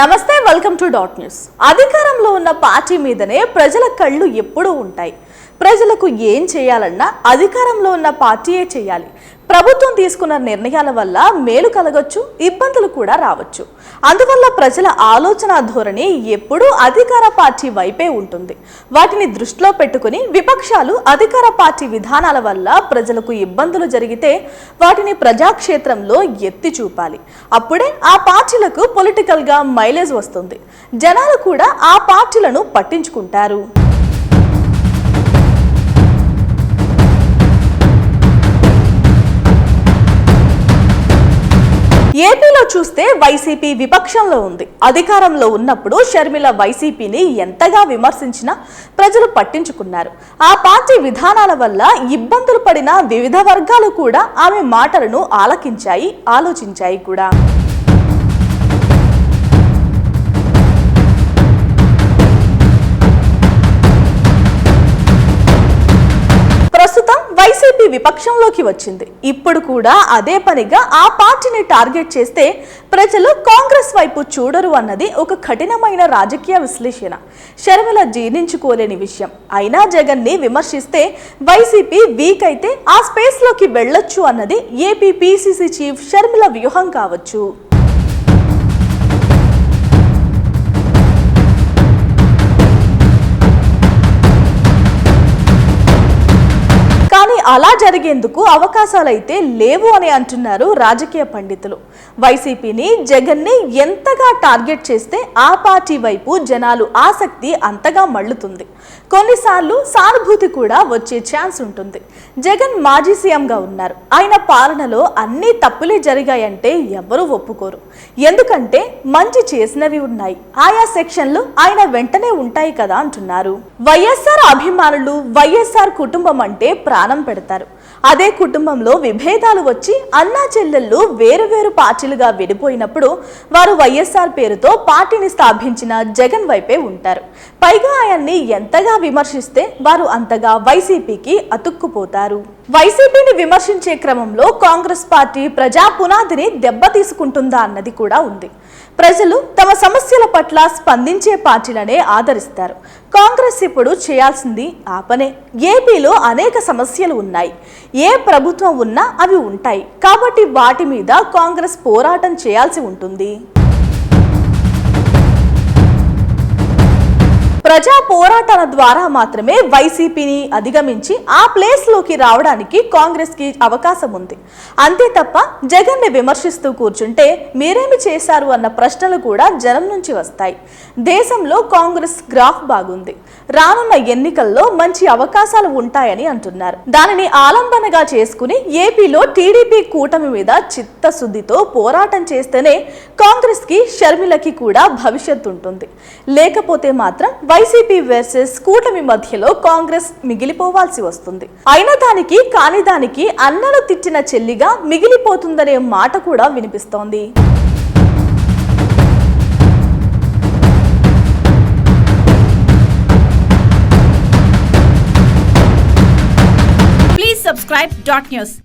నమస్తే welcome to dot news. అధికారంలో ఉన్న పార్టీ మీదనే ప్రజల కళ్ళు ఎప్పుడూ ఉంటాయి. ప్రజలకు ఏం చేయాలన్నా అధికారంలో ఉన్న పార్టీయే చేయాలి. ప్రభుత్వం తీసుకున్న నిర్ణయాల వల్ల మేలు కలగొచ్చు ఇబ్బందులు కూడా రావచ్చు. అందువల్ల ప్రజల ఆలోచన ధోరణి ఎప్పుడూ అధికార పార్టీ వైపే ఉంటుంది. వాటిని దృష్టిలో పెట్టుకుని విపక్షాలు అధికార పార్టీ విధానాల వల్ల ప్రజలకు ఇబ్బందులు జరిగితే వాటిని ప్రజాక్షేత్రంలో ఎత్తి చూపాలి. అప్పుడే ఆ పార్టీలకు పొలిటికల్గా మైలేజ్ వస్తుంది. జనాలు కూడా ఆ పార్టీలను పట్టించుకుంటారు. ఏపీలో చూస్తే వైసీపీ విపక్షంలో ఉంది. అధికారంలో ఉన్నప్పుడు షర్మిల వైసీపీని ఎంతగా విమర్శించినా ప్రజలు పట్టించుకున్నారు. ఆ పార్టీ విధానాల వల్ల ఇబ్బందులు పడిన వివిధ వర్గాలు కూడా ఆమె మాటలను ఆలకించాయి ఆలోచించాయి కూడా. వైసీపీ విపక్షంలోకి వచ్చింది. ఇప్పుడు కూడా అదే పనిగా ఆ పార్టీని టార్గెట్ చేస్తే ప్రజలు కాంగ్రెస్ వైపు చూడరు అన్నది ఒక కఠినమైన రాజకీయ విశ్లేషణ. శర్మల జీర్ణించుకోలేని విషయం. అయినా జగన్ని విమర్శిస్తే వైసీపీ వీక్ అయితే ఆ స్పేస్లోకి వెళ్ళొచ్చు అన్నది ఏపీ పీసీసీ చీఫ్ షర్మిల వ్యూహం కావచ్చు. అలా జరిగేందుకు అవకాశాలైతే లేవు అని అంటున్నారు రాజకీయ పండితులు. వైసీపీని జగన్ని ఎంతగా టార్గెట్ చేస్తే ఆ పార్టీ వైపు జనాలు ఆసక్తి అంతగా మళ్ళుతుంది. కొన్నిసార్లు సానుభూతి కూడా వచ్చే ఛాన్స్ ఉంటుంది. జగన్ మాజీ సీఎంగా ఉన్నారు. ఆయన పాలనలో అన్ని తప్పులే జరిగాయంటే ఎవరూ ఒప్పుకోరు. ఎందుకంటే మంచి చేసినవి ఉన్నాయి. ఆయా సెక్షన్లు ఆయన వెంటనే ఉంటాయి కదా అంటున్నారు. వైఎస్ఆర్ అభిమానులు వైఎస్ఆర్ కుటుంబం అంటే ప్రాణం పెడతారు. అదే కుటుంబంలో విభేదాలు వచ్చి అన్నా చెల్లెళ్ళు వేరు వేరు పార్టీ పార్టీలుగా విడిపోయినప్పుడు వారు వైఎస్ఆర్ పేరుతో పార్టీని స్థాపించిన జగన్ వైపే ఉంటారు. పైగా ఆయన్ని ఎంతగా విమర్శిస్తే వారు అంతగా వైసీపీకి అతుక్కుపోతారు. వైసీపీని విమర్శించే క్రమంలో కాంగ్రెస్ పార్టీ ప్రజా పునాదిని దెబ్బతీసుకుంటుందా అన్నది కూడా ఉంది. ప్రజలు తమ సమస్యల పట్ల స్పందించే పార్టీలనే ఆదరిస్తారు. కాంగ్రెస్ ఇప్పుడు చేయాల్సింది ఆ పనే. ఏపీలో అనేక సమస్యలు ఉన్నాయి. ఏ ప్రభుత్వం ఉన్నా అవి ఉంటాయి. కాబట్టి వాటి మీద కాంగ్రెస్ పోరాటం చేయాల్సి ఉంటుంది. ప్రజా పోరాటాల ద్వారా మాత్రమే వైసీపీని అధిగమించి ఆ ప్లేస్లోకి రావడానికి కాంగ్రెస్కి అవకాశం ఉంది. అంతే తప్ప జగన్ని విమర్శిస్తూ కూర్చుంటే మీరేమి చేశారు అన్న ప్రశ్నలు కూడా జనం నుంచి వస్తాయి. దేశంలో కాంగ్రెస్ గ్రాఫ్ బాగుంది. రానున్న ఎన్నికల్లో మంచి అవకాశాలు ఉంటాయని అంటున్నారు. దానిని ఆలంబనగా చేసుకుని ఏపీలో టీడీపీ కూటమి మీద చిత్తశుద్ధితో పోరాటం చేస్తేనే కాంగ్రెస్కి షర్మిలకి కూడా భవిష్యత్తు ఉంటుంది. లేకపోతే మాత్రం వైసీపీ వర్సెస్ కూటమి మధ్యలో కాంగ్రెస్ మిగిలిపోవాల్సి వస్తుంది. అయిన దానికి కాని దానికి అన్నను తిట్టిన చెల్లిగా మిగిలిపోతుందనే మాట కూడా వినిపిస్తోంది. Subscribe Dot News.